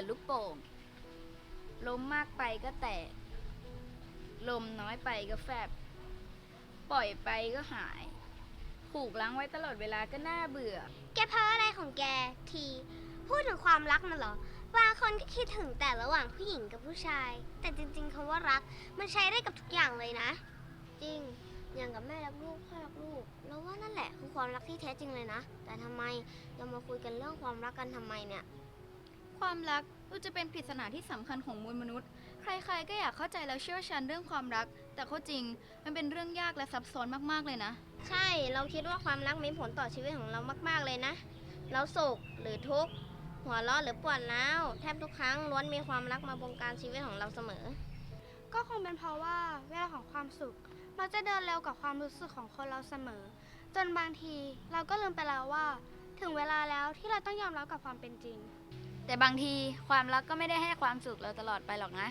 มือนลูกโป่ง ลมมากไปก็แตก ลมน้อยไปก็แฟบ ปล่อยไปก็หาย ผูกล้างไว้ตลอดเวลาก็น่าเบื่อ แกเพ้ออะไรของแกที พูดถึงความรักน่ะเหรอบางคนก็คิดถึงแต่ระหว่างผู้หญิงกับผู้ชาย แต่จริงๆคำว่ารักมันใช้ได้กับทุกอย่างเลยนะ จริง อย่างกับแม่รักลูกพ่อรักลูกเราว่านั่นแหละคือความรักที่แท้จริงเลยนะ แต่ทำไมเรามาคุยกันเรื่องความรักกันทำไมเนี่ย ความรักดูจะเป็นปริศนาที่สำคัญของมวลมนุษย์ ใครๆก็อยากเข้าใจแล้วเชี่ยวชาญเรื่องความรัก แต่ข้อจริงมันเป็นเรื่องยากและซับซ้อนมากๆเลยนะ ใช่ เราคิดว่าความรักมีผลต่อชีวิตของเรามากๆเลยนะ เราสุขหรือทุกข์หัวเราะหรือปวดร้าวแทบทุกครั้งล้วนมีความรักมาบงการชีวิตของเราเสมอ ก็คงเป็นเพราะว่าเวลาของความสุขมันจะเดินเร็วกับความรู้สึกของคนเราเสมอ จนบางทีเราก็ลืมไปแล้วว่า ถึงเวลาแล้วที่เราต้องยอมรับกับความเป็นจริง แต่บางทีความรักก็ไม่ได้ให้ความสุขเราตลอดไปหรอกนะ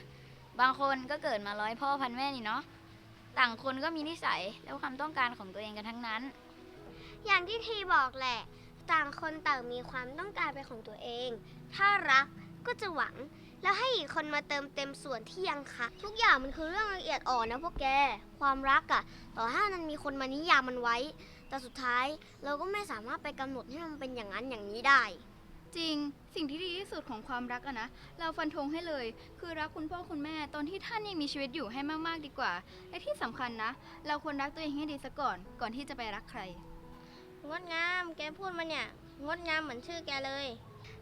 บางคนก็เกิดมาร้อยพ่อพันแม่นี่เนาะ ต่างคนก็มีนิสัยและความต้องการของตัวเองกันทั้งนั้น อย่างที่ทีบอกแหละ ต่างคนต่างมีความต้องการเป็นของตัวเอง ถ้ารักก็จะหวัง แล้วให้อีกคนมาเติมเต็มส่วนที่ยังคะทุกอย่างมันคือเรื่องละเอียดอ่อนนะพวกแก ความรักอะต่อให้มันมีคนมานิยามมันไว้ แต่สุดท้ายเราก็ไม่สามารถไปกำหนดให้มันเป็นอย่างนั้นอย่างนี้ได้ จริงสิ่งที่ดีที่สุดของความรักอะนะ เราฟันธงให้เลย คือรักคุณพ่อคุณแม่ตอนที่ท่านยังมีชีวิตอยู่ให้มากๆดีกว่า และที่สำคัญนะ เราควรรักตัวเองให้ดีซะก่อน ก่อนที่จะไปรักใคร งดงามแกพูดมาเนี่ย งดงามเหมือนชื่อแกเลย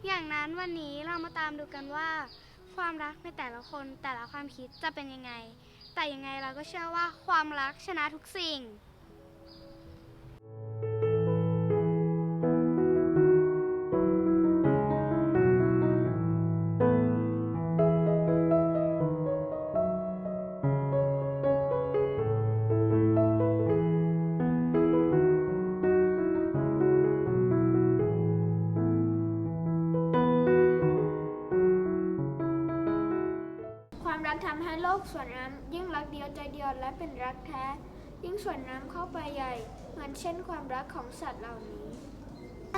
อย่างนั้นวันนี้เรามาตามดูกันว่า ความรักในแต่ละคนแต่ละความคิดจะเป็นยังไง แต่ยังไงเราก็เชื่อว่าความรักชนะทุกสิ่งคว ส่วนน้ำยิ่งรักเดียวใจเดียวและเป็นรักแท้ ยิ่งส่วนน้ำเข้าไปใหญ่ เหมือนเช่นความรักของสัตว์เหล่านี้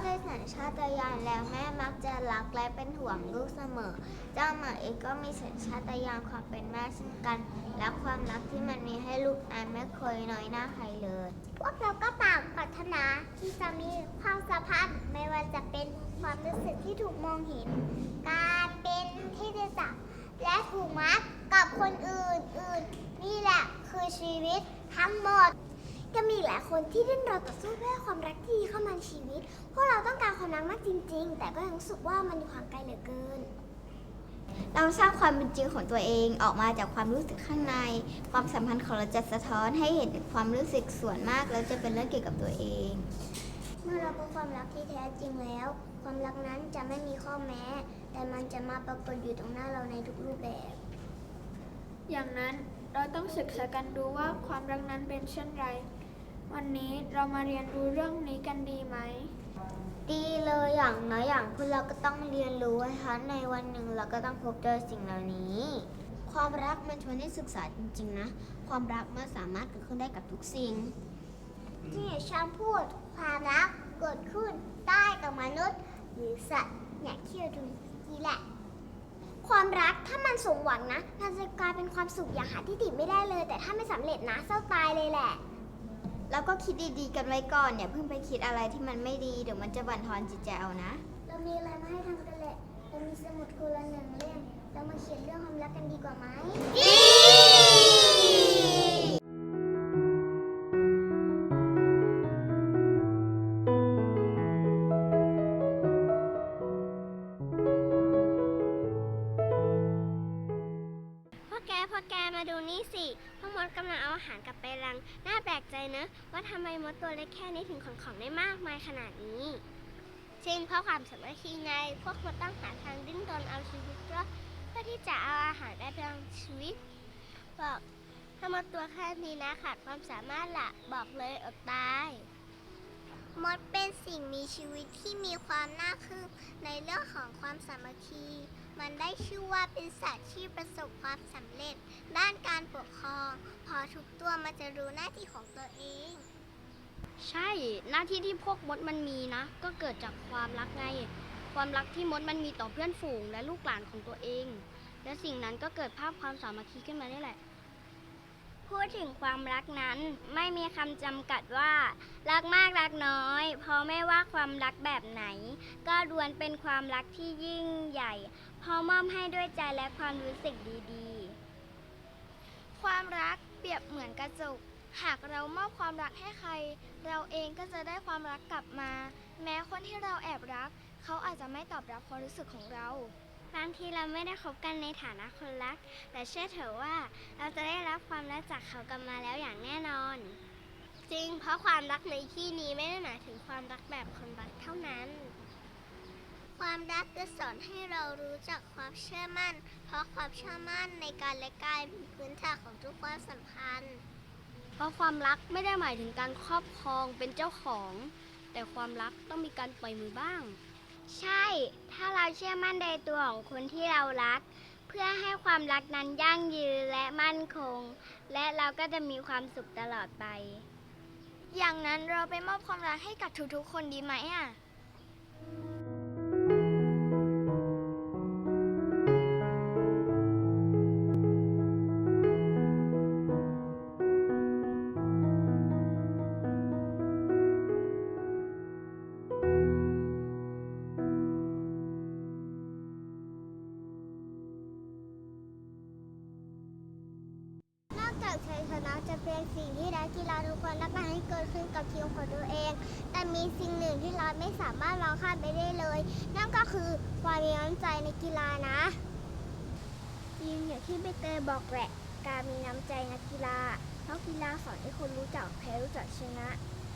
โดยสัญชาตญาณแล้วแม่มักจะรักและเป็นห่วงลูกเสมอ เจ้าหมาเองก็มีสัญชาตญาณความเป็นแม่เช่นกัน และความรักที่มันมีให้ลูกนั้นไม่เคยน้อยหน้าใครเลย พวกเราก็ต่างปรารถนาที่จะมีความสัมพันธ์ไม่ว่าจะเป็นความรู้สึกที่ถูกมองเห็น การเป็นที่ได้จับ และถูกมัดกับคนอื่นอื่นๆนี่แหละคือชีวิตทั้งหมดก็มีหลายคนที่ดิ้นรนต่อสู้เพื่อความรักที่ดีเข้ามาในชีวิต พวกเราต้องการความรักมากจริง ๆ แต่ก็ยังรู้สึกว่ามันอยู่ห่างไกลเหลือเกิน เราสร้างความเป็นจริงของตัวเองออกมาจากความรู้สึกข้างใน ความสัมพันธ์ของเราจะสะท้อนให้เห็นความรู้สึกส่วนมากแล้วจะเป็นเรื่องเกี่ยวกับตัวเอง เมื่อเราพบความรักที่แท้จริงแล้ว ความรักนั้นจะไม่มีข้อแม้ แต่มันจะมาปรากฏอยู่ตรงหน้าเราในทุกรูปแบบ อย่างนั้นเราต้องศึกษากันดูว่าความรักนั้นเป็นเช่นไร วันนี้เรามาเรียนรู้เรื่องนี้กันดีไหม ดีเลยอย่างน้อยอย่างคุณเราก็ต้องเรียนรู้นะคะในวันหนึ่งเราก็ต้องพบเจอสิ่งเหล่านี้ ความรักมันชวนให้ศึกษาจริงๆนะ ความรักมันสามารถเกิดขึ้นได้กับทุกสิ่ง ที่ฉันพูดความรักเกิดขึ้นได้กับมนุษย์ หรือสัตว์อย่างที่เราดู นี่แหละ ความรักถ้ามันสมหวังนะมันจะกลายเป็นความสุขอย่างหาที่ติไม่ได้เลย แต่ถ้าไม่สำเร็จนะเศร้าตายเลยแหละ แล้วก็คิดดีๆกันไว้ก่อนอย่าเพิ่งไปคิดอะไรที่มันไม่ดีเดี๋ยวมันจะบั่นทอนจิตใจเอานะ เรามีอะไรมาให้ทำกันแหละ เรามีสมุดคนละหนึ่งเล่มเรามาเขียนเรื่องความรักกันดีกว่าไหมดี พ่อมาดูนี่สิทั้งหมดกำลังเอาอาหารกลับไปรัง น่าแปลกใจเนอะว่าทำไมมดตัวเล็กแค่นี้ถึงขนของได้มากมายขนาดนี้จริงเพราะความสามัคคีไง พวกมดต้องหาทางดิ้นรนเอาชีวิตรอดเพื่อที่จะเอาอาหารได้ไปยังชีวิต บอกถ้ามดตัวแค่นี้นะขาดความสามารถละบอกเลยอดตายมดเป็นสิ่งมีชีวิตที่มีความน่าคึ่งในเรื่องของความสามัคคี มันได้ชื่อว่าเป็นสัตว์ที่ประสบความสำเร็จ ด้านการปกครอง พอทุกตัวมันจะรู้หน้าที่ของตัวเอง ใช่หน้าที่ที่พวกมดมันมีนะ ก็เกิดจากความรักไง ความรักที่มดมันมีต่อเพื่อนฝูงและลูกหลานของตัวเอง และสิ่งนั้นก็เกิดภาพความสามัคคีขึ้นมานี่แหละ พูดถึงความรักนั้นไม่มีคำจำกัดว่า รักมากรักน้อย เพราะไม่ว่าความรักแบบไหน ก็ล้วนเป็นความรักที่ยิ่งใหญ่ เพราะมอบให้ด้วยใจและความรู้สึกดีๆ ความรักเปรียบเหมือนกระจก หากเรามอบความรักให้ใคร เราเองก็จะได้ความรักกลับมา แม้คนที่เราแอบรัก เขาอาจจะไม่ตอบรับความรู้สึกของเรา บางทีเราไม่ได้คบกันในฐานะคนรัก แต่เชื่อเถอะว่าเราจะได้รับความรักจากเขากลับมาแล้วอย่างแน่นอน จริง เพราะความรักในที่นี้ไม่ได้หมายถึงความรักแบบคนรักเท่านั้น ความรักจะสอนให้เรารู้จักความเชื่อมั่น เพราะความเชื่อมั่นในการและกายเป็นพื้นฐานของทุกความสัมพันธ์ เพราะความรักไม่ได้หมายถึงการครอบครองเป็นเจ้าของ แต่ความรักต้องมีการปล่อยมือบ้าง ใช่ ถ้าเราเชื่อมั่นในตัวของคนที่เรารัก เพื่อให้ความรักนั้นยั่งยืนและมั่นคง และเราก็จะมีความสุขตลอดไป อย่างนั้นเราไปมอบความรักให้กับทุกๆคนดีไหมอะ สามาข้ามไปได้เลย นั่นก็คือความมีน้ำใจในกีฬานะจริงอย่างที่ใบเตยบอกแหละ การมีน้ำใจนักกีฬา เพราะกีฬาสอนให้คนรู้จักแพ้รู้จักชนะ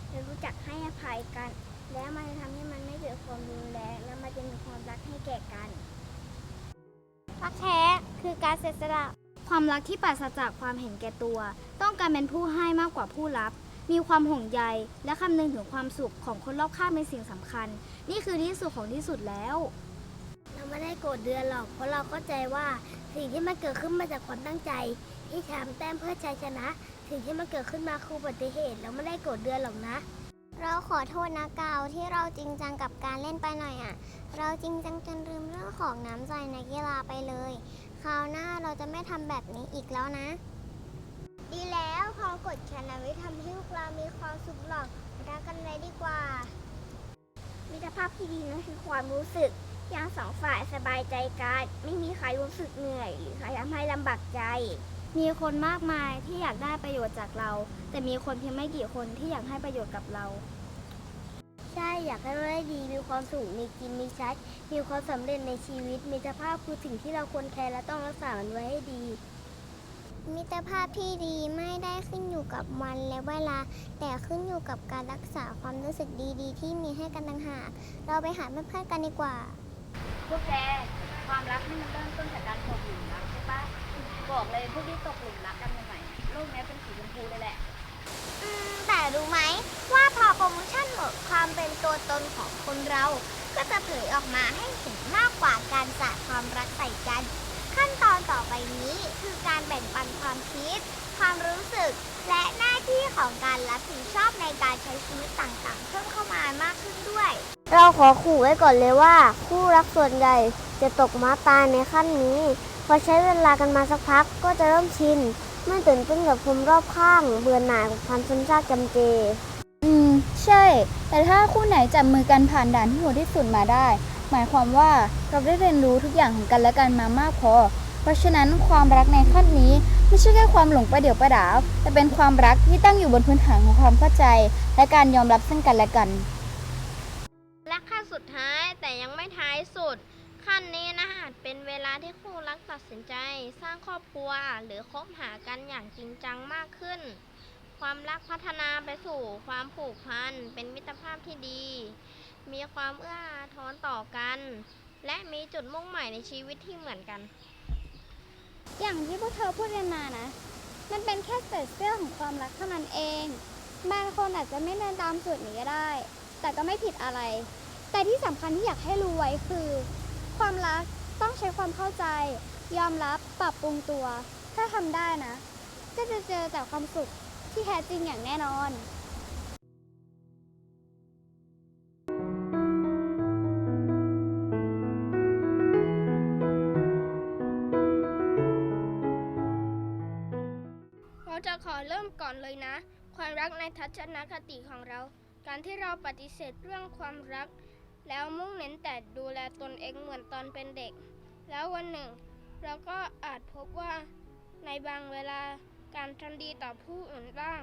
และรู้จักให้อภัยกัน และมันจะทำให้มันไม่เกิดความรุนแรงและมันจะมีความรักให้แก่กันรักแท้คือการเสียสละความรักที่ปราศจากความเห็นแก่ตัว ต้องการเป็นผู้ให้มากกว่าผู้รับ มีความห่วงใยและคำนึงถึงความสุขของคนรอบข้างเป็นสิ่งสำคัญ นี่คือที่สุดของที่สุดแล้ว เราไม่ได้โกรธเดือนหรอก เพราะเราเข้าใจว่าสิ่งที่มันเกิดขึ้นมาจากความตั้งใจ ที่ทำแต้มเพื่อชัยชนะ สิ่งที่มันเกิดขึ้นมาคืออุบัติเหตุ เราไม่ได้โกรธเดือนหรอกนะ เราขอโทษนะกาวที่เราจริงจังกับการเล่นไปหน่อยอะ เราจริงจังจนลืมเรื่องของน้ำใจในกีฬาไปเลย คราวหน้าเราจะไม่ทำแบบนี้อีกแล้วนะดี แล้วพอกดแคนนาวิทำให้พวกเรามีความสุขหรอกรักกันเลยดีกว่า มิตรภาพที่ดีนั่นคือความรู้สึกที่ทั้งสองฝ่ายสบายใจกัน ไม่มีใครรู้สึกเหนื่อย หรือใครทำให้ลำบากใจ มีคนมากมายที่อยากได้ประโยชน์จากเรา แต่มีคนเพียงไม่กี่คนที่อยากให้ประโยชน์กับเรา ใช่อยากให้เราได้ดีมีความสุขมีกินมีใช้มีความสำเร็จในชีวิตมิตรภาพคือสิ่งที่เราควรแคร์และต้องรักษามันไว้ให้ดี มิตรภาพที่ดีไม่ได้ขึ้นอยู่กับวันและเวลา แต่ขึ้นอยู่กับการรักษาความรู้สึกดีๆ ที่มีให้กันต่างหาก เราไปหาเพื่อนๆกันดีกว่า พวกแกความรักนี่มันเริ่มต้นจากการตกหลุมรักใช่ปะบอกเลยพวกที่ตกหลุมรักกันใหม่ๆโลกนี้เป็นสีชมพูเลยแหละอืมแต่รู้ไหมว่าพอโปรโมชั่นหมดความเป็นตัวตนของคนเรา ก็จะเผยออกมาให้เห็นมากกว่าการสาดความรักใส่กัน ขั้นตอนต่อไปนี้คือการแบ่งปันความคิด ความรู้สึก และหน้าที่ของการรับผิดชอบในการใช้ชีวิตต่างๆ เพิ่มเข้ามามากขึ้นด้วย เราขอขู่ไว้ก่อนเลยว่า คู่รักส่วนใหญ่จะตกม้าตายในขั้นนี้ พอใช้เวลากันมาสักพักก็จะเริ่มชินไม่ตื่นเต้นกับคนรอบข้างเบื่อหน่ายกับความซ้ำซากจำเจ อืม ใช่ แต่ถ้าคู่ไหนจับมือกันผ่านด่านที่โหดที่สุดมาได้ หมายความว่าเราได้เรียนรู้ทุกอย่างของกันและกันมามากพอ เพราะฉะนั้นความรักในขั้นนี้ ไม่ใช่แค่ความหลงประเดี๋ยวประดาว แต่เป็นความรักที่ตั้งอยู่บนพื้นฐานของความเข้าใจ และการยอมรับซึ่งกันและกัน และขั้นสุดท้ายแต่ยังไม่ท้ายสุด ขั้นนี้นะเป็นเวลาที่คู่รักตัดสินใจ สร้างครอบครัวหรือคบหากันอย่างจริงจังมากขึ้น ความรักพัฒนาไปสู่ความผูกพันเป็นมิตรภาพที่ดี มีความเอื้ออาทรต่อกัน และมีจุดมุ่งหมายในชีวิตที่เหมือนกัน อย่างที่พวกเธอพูดกันมานะ มันเป็นแค่เศษเสี้ยวของความรักเท่านั้นเอง บางคนอาจจะไม่เดินตามสูตรนี้ก็ได้ แต่ก็ไม่ผิดอะไร แต่ที่สำคัญที่อยากให้รู้ไว้คือ ความรักต้องใช้ความเข้าใจ ยอมรับปรับปรุงตัว ถ้าทำได้นะ ก็จะเจอแต่ความสุขที่แท้จริงอย่างแน่นอน อนเลยนะ ความรักในทัศนคติของเรา การที่เราปฏิเสธเรื่องความรัก แล้วมุ่งเน้นแต่ดูแลตนเองเหมือนตอนเป็นเด็ก แล้ววันหนึ่ง เราก็อาจพบว่า ในบางเวลาการทำดีต่อผู้อื่นบ้าง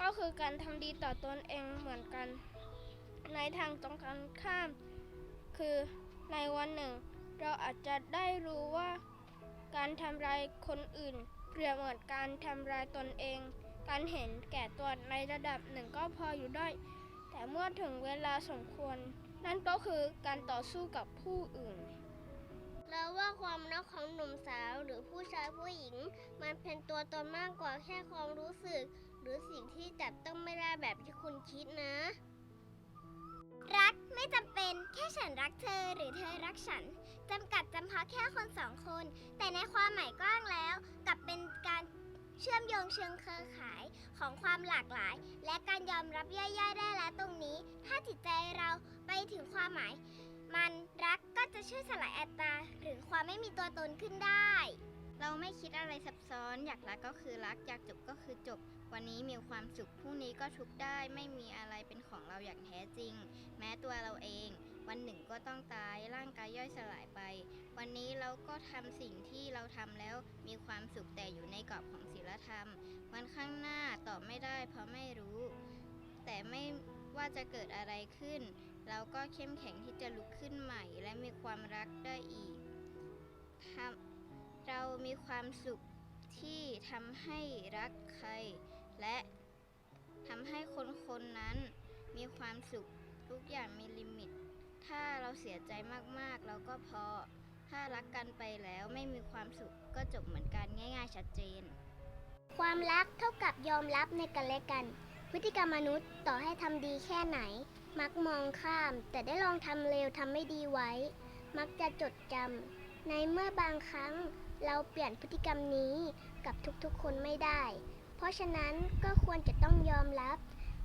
ก็คือการทำดีต่อตนเองเหมือนกัน ในทางตรงกันข้าม คือในวันหนึ่ง เราอาจจะได้รู้ว่า การทำร้ายคนอื่น เรียบเหมือนการทำร้ายตนเอง การเห็นแก่ตัวในระดับหนึ่งก็พออยู่ได้ แต่เมื่อถึงเวลาสมควร นั่นก็คือการต่อสู้กับผู้อื่นแล้วว่าความรักของหนุ่มสาวหรือผู้ชายผู้หญิง มันเป็นตัวตนมากกว่าแค่ความรู้สึก หรือสิ่งที่จับต้องไม่ได้แบบที่คุณคิดนะ รักไม่จำเป็นแค่ฉันรักเธอหรือเธอรักฉัน จำกัดจำเพาะแค่คนสองคน แต่ในความหมายกว้างแล้วกลับเป็นการเชื่อมโยงเชิงเครือข่ายของความหลากหลาย และการยอมรับย่อยๆได้แล้วตรงนี้ ถ้าจิตใจเราไปถึงความหมาย มันรักก็จะช่วยสลายอัตราหรือความไม่มีตัวตนขึ้นได้ เราไม่คิดอะไรซับซ้อน อยากรักก็คือรัก อยากจบก็คือจบ วันนี้มีความสุขพรุ่งนี้ก็ทุกได้ ไม่มีอะไรเป็นของเราอย่างแท้จริง แม้ตัวเราเอง วันหนึ่งก็ต้องตายร่างกายย่อยสลายไป วันนี้เราก็ทำสิ่งที่เราทำแล้วมีความสุขแต่อยู่ในกรอบของศีลธรรม วันข้างหน้าตอบไม่ได้เพราะไม่รู้ แต่ไม่ว่าจะเกิดอะไรขึ้น เราก็เข้มแข็งที่จะลุกขึ้นใหม่ และมีความรักได้อีกทำเรามีความสุขที่ทำให้รักใคร และทำให้คนคนนั้นมีความสุขทุกอย่างมีลิมิต ถ้าเราเสียใจมากๆ เราก็พอ ถ้ารักกันไปแล้วไม่มีความสุขก็จบเหมือนกันง่ายๆ ชัดเจน ความรักเท่ากับยอมรับในกันและกัน พฤติกรรมมนุษย์ต่อให้ทำดีแค่ไหน มักมองข้าม แต่ได้ลองทำเลวทำไม่ดีไว้ มักจะจดจำในเมื่อบางครั้งเราเปลี่ยนพฤติกรรมนี้กับทุกๆคนไม่ได้ เพราะฉะนั้นก็ควรจะต้องยอมรับ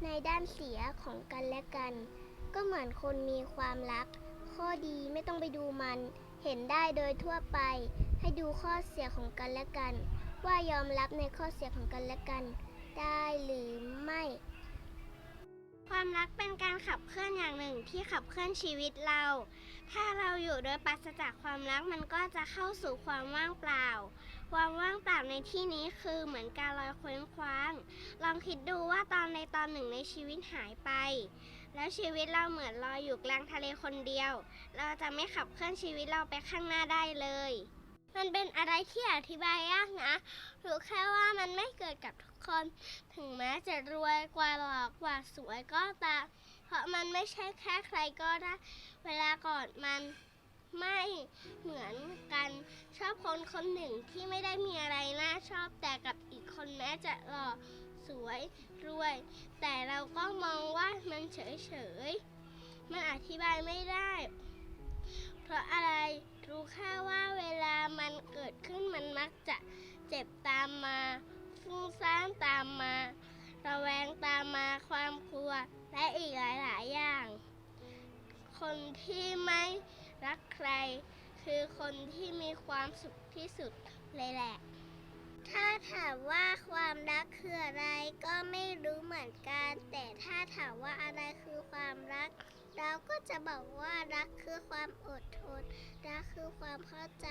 ในด้านเสียของกันและกัน ก็เหมือนคนมีความรักข้อดีไม่ต้องไปดูมัน เห็นได้โดยทั่วไป ให้ดูข้อเสียของกันและกัน ว่ายอมรับในข้อเสียของกันและกัน ได้หรือไม่ ความรักเป็นการขับเคลื่อนอย่างหนึ่งที่ขับเคลื่อนชีวิตเรา ถ้าเราอยู่โดยปราศจากความรักมันก็จะเข้าสู่ความว่างเปล่า ความว่างเปล่าในที่นี้คือเหมือนการลอยเคว้งคว้าง ลองคิดดูว่าตอนในตอนหนึ่งในชีวิตหายไป แล้วชีวิตเราเหมือนลอยอยู่กลางทะเลคนเดียว เราจะไม่ขับเคลื่อนชีวิตเราไปข้างหน้าได้เลย มันเป็นอะไรที่อธิบายยากนะรู้แค่ว่ามันไม่เกิดกับทุกคน ถึงแม้จะรวยกว่าหลอกว่าสวยก็ตามเพราะมันไม่ใช่แค่ใครก็ได้ เวลาก่อนมันไม่เหมือนกันชอบคนคนหนึ่งที่ไม่ได้มีอะไรน่าชอบแต่กับอีกคนแม้จะหล่อ สวยรวย แต่เราก็มองว่ามันเฉยเฉยๆมันอธิบายไม่ได้ เพราะอะไรรู้แค่ว่าเวลามันเกิดขึ้นมันมักจะเจ็บตามมา ฟุ้งซ่านตามมา ระแวงตามมาความกลัว และอีกหลาย ๆ อย่าง คนที่ไม่รักใคร คือคนที่มีความสุขที่สุดเลยแหละ ถ้าถามว่าความรักคืออะไรก็ไม่รู้เหมือนกัน แต่ถ้าถามว่าอะไรคือความรัก เราก็จะบอกว่ารักคือความอดทน รักคือความเข้าใจ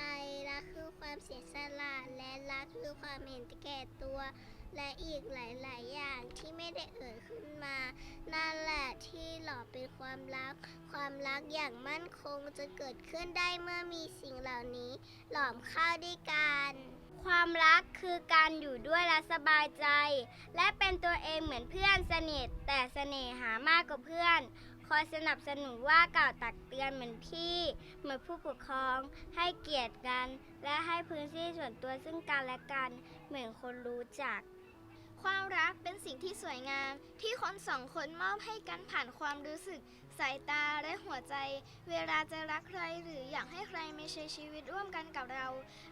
รักคือความเสียสละและรักคือความเห็นแก่ตัว และอีกหลาย ๆ อย่างที่ไม่ได้เอ่ยขึ้นมานั่นแหละที่หล่อเป็นความรัก ความรักอย่างมั่นคงจะเกิดขึ้นได้เมื่อมีสิ่งเหล่านี้ หลอมเข้าด้วยกัน ความรักคือการอยู่ด้วยและสบายใจ และเป็นตัวเองเหมือนเพื่อนสนิทแต่เสน่หามากกว่าเพื่อน คอยสนับสนุนว่ากล่าวตักเตือนเหมือนพี่ เหมือนผู้ปกครอง ให้เกียรติกัน และให้พื้นที่ส่วนตัวซึ่งกันและกัน เหมือนคนรู้จัก ความรักเป็นสิ่งที่สวยงามที่คนสองคนมอบให้กันผ่านความรู้สึก สายตาและหัวใจ เวลาจะรักใครหรืออยากให้ใครมาใช้ชีวิตร่วมกันกับเรา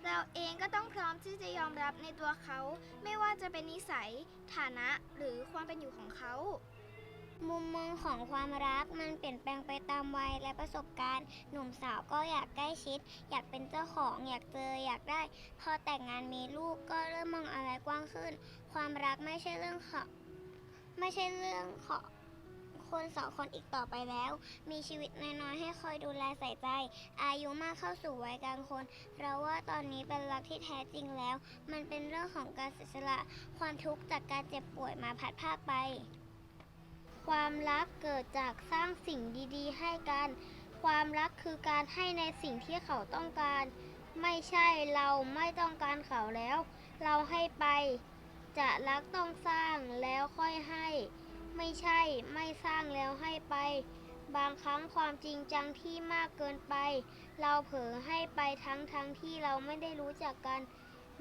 เราเองก็ต้องพร้อมที่จะยอมรับในตัวเขา ไม่ว่าจะเป็นนิสัย ฐานะหรือความเป็นอยู่ของเขา มุมมองของความรักมันเปลี่ยนแปลงไปตามวัยและประสบการณ์ หนุ่มสาวก็อยากใกล้ชิด อยากเป็นเจ้าของ อยากเจออยากได้ พอแต่งงานมีลูกก็เริ่มมองอะไรกว้างขึ้น ความรักไม่ใช่เรื่องของไม่ใช่เรื่องของ คนสองคนอีกต่อไปแล้ว มีชีวิตน้อยๆให้คอยดูแลใส่ใจ อายุมากเข้าสู่วัยกลางคน เราว่าตอนนี้เป็นรักที่แท้จริงแล้ว มันเป็นเรื่องของการเสียสละความทุกข์จากการเจ็บป่วยมาพัดพราไป ความรักเกิดจากสร้างสิ่งดีๆ ให้กัน ความรักคือการให้ในสิ่งที่เขาต้องการ ไม่ใช่เราไม่ต้องการเขาแล้ว เราให้ไป จะรักต้องสร้างแล้วค่อยให้ ไม่ใช่ไม่สร้างแล้วให้ไป บางครั้งความจริงจังที่มากเกินไป เราเผลอให้ไปทั้งทั้งที่เราไม่ได้รู้จักกัน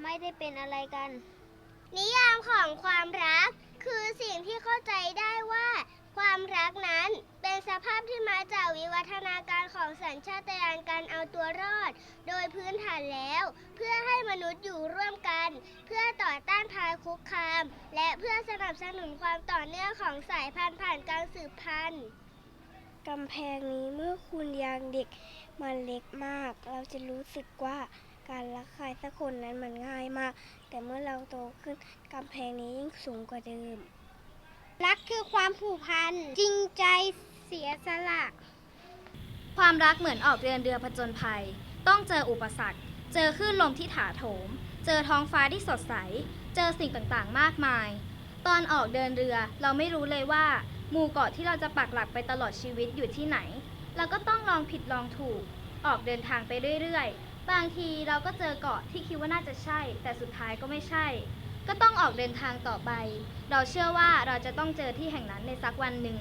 ไม่ได้เป็นอะไรกัน นิยามของความรัก คือสิ่งที่เข้าใจได้ว่า ความรักนั้นเป็นสภาพที่มาจากวิวัฒนาการของสัญชาตญาณการเอาตัวรอด โดยพื้นฐานแล้ว เพื่อให้มนุษย์อยู่ร่วมกัน เพื่อต่อต้านภัยคุกคาม และเพื่อสนับสนุนความต่อเนื่องของสายพันธุ์ผ่านการสืบพันธุ์กำแพงนี้เมื่อคุณยังเด็กมันเล็กมาก เราจะรู้สึกว่าการรักใครสักคนนั้นมันง่ายมาก แต่เมื่อเราโตขึ้นกำแพงนี้ยิ่งสูงกว่าเดิม รักคือความผูกพัน จริงใจเสียสละ ความรักเหมือนออกเดินเรือผจญภัย ต้องเจออุปสรรค เจอคลื่นลมที่ถาโถม เจอท้องฟ้าที่สดใส เจอสิ่งต่างๆ มากมาย ตอนออกเดินเรือเราไม่รู้เลยว่าหมู่เกาะที่เราจะปักหลักไปตลอดชีวิตอยู่ที่ไหน เราก็ต้องลองผิดลองถูก ออกเดินทางไปเรื่อยๆ บางทีเราก็เจอเกาะที่คิดว่าน่าจะใช่ แต่สุดท้ายก็ไม่ใช่ ก็ต้องออกเดินทางต่อไป เราเชื่อว่าเราจะต้องเจอที่แห่งนั้นในสักวันหนึ่ง